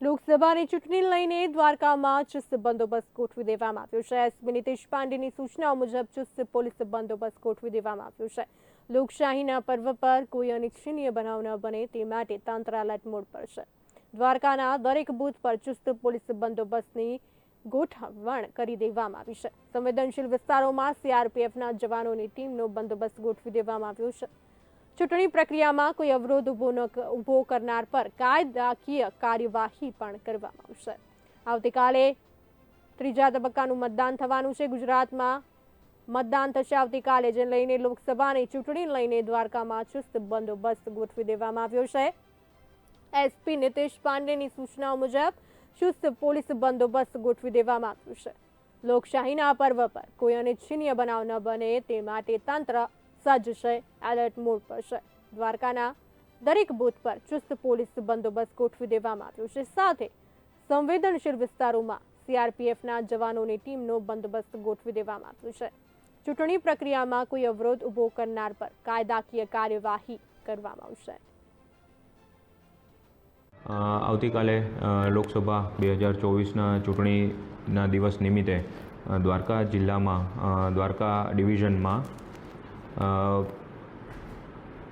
લોકસભાની ચૂંટણી લઈને દ્વારકામાં ચુસ્ત બંદોબસ્ત ગોઠવી દેવામાં આવ્યો છે. એસપી નીતિશ પાંડેની સૂચનાઓ મુજબ ચુસ્ત પોલીસ બંદોબસ્ત ગોઠવી દેવામાં આવ્યો છે. લોકશાહીના પર્વ પર કોઈ અનિચ્છનીય બનાવ ન બને તે માટે તંત્ર એલર્ટ મોડ પર છે. દ્વારકાના દરેક બૂથ પર ચુસ્ત પોલીસ બંદોબસ્તની ગોઠવણ કરી દેવામાં આવી છે. સંવેદનશીલ વિસ્તારોમાં સીઆરપીએફના જવાનોની ટીમનો બંદોબસ્ત ગોઠવી દેવામાં આવ્યો છે. ચૂંટણી પ્રક્રિયામાં કોઈ અવરોધ ઊભો ન ઊભો કરનાર પર કાયદાકીય કાર્યવાહી પણ કરવામાં આવશે. આવતીકાલે ત્રીજા તબક્કાનું મતદાન થવાનું છે. ગુજરાતમાં મતદાન થશે આવતીકાલે જે લઈને લોકસભાની ચૂંટણી લઈને દ્વારકામાં ચુસ્ત બંદોબસ્ત ગોઠવી દેવામાં આવ્યો છે. એસપી નીતિશ પાંડેની સૂચનાઓ મુજબ ચુસ્ત પોલીસ બંદોબસ્ત ગોઠવી દેવામાં આવ્યું છે. લોકશાહીના પર્વ પર કોઈ અનિચ્છનીય બનાવ ન બને તે માટે તંત્ર સજ્જ છે, એલર્ટ મોડ પર છે. દ્વારકાના દરેક બૂથ પર ચુસ્ત પોલીસ બંદોબસ્ત ગોઠવી દેવામાં આવ્યો છે. સાથે સંવેદનશીલ વિસ્તારોમાં સીઆરપીએફના જવાનોની ટીમનો બંદોબસ્ત ગોઠવી દેવામાં આવ્યો છે. ચૂંટણી પ્રક્રિયામાં કોઈ અવરોધ ઊભો કરનાર પર કાયદાકીય કાર્યવાહી કરવામાં આવશે. આવતીકાલે લોકસભા બે હજાર ચોવીસના ચૂંટણીના દિવસ નિમિત્તે દ્વારકા જિલ્લામાં દ્વારકા ડિવિઝનમાં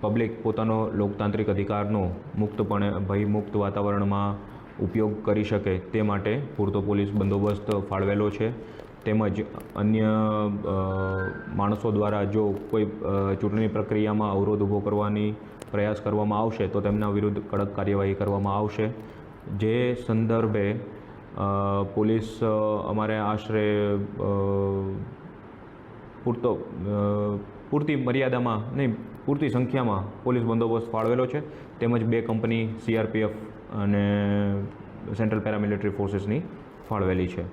પબ્લિક પોતાનો લોકતાંત્રિક અધિકારનો મુક્તપણે ભયમુક્ત વાતાવરણમાં ઉપયોગ કરી શકે તે માટે પૂરતો પોલીસ બંદોબસ્ત ફાળવેલો છે. તેમજ અન્ય માણસો દ્વારા જો કોઈ ચૂંટણી પ્રક્રિયામાં અવરોધ ઊભો કરવાની પ્રયાસ કરવામાં આવશે તો તેમના વિરુદ્ધ કડક કાર્યવાહી કરવામાં આવશે. જે સંદર્ભે પોલીસ અમારે આશરે પૂરતો પૂરતી મર્યાદામાં નહીં, પૂરતી સંખ્યામાં પોલીસ બંદોબસ્ત ફાળવેલો છે. તેમજ બે કંપની સીઆરપીએફ અને સેન્ટ્રલ પેરામિલિટરી ફોર્સીસની ફાળવેલી છે.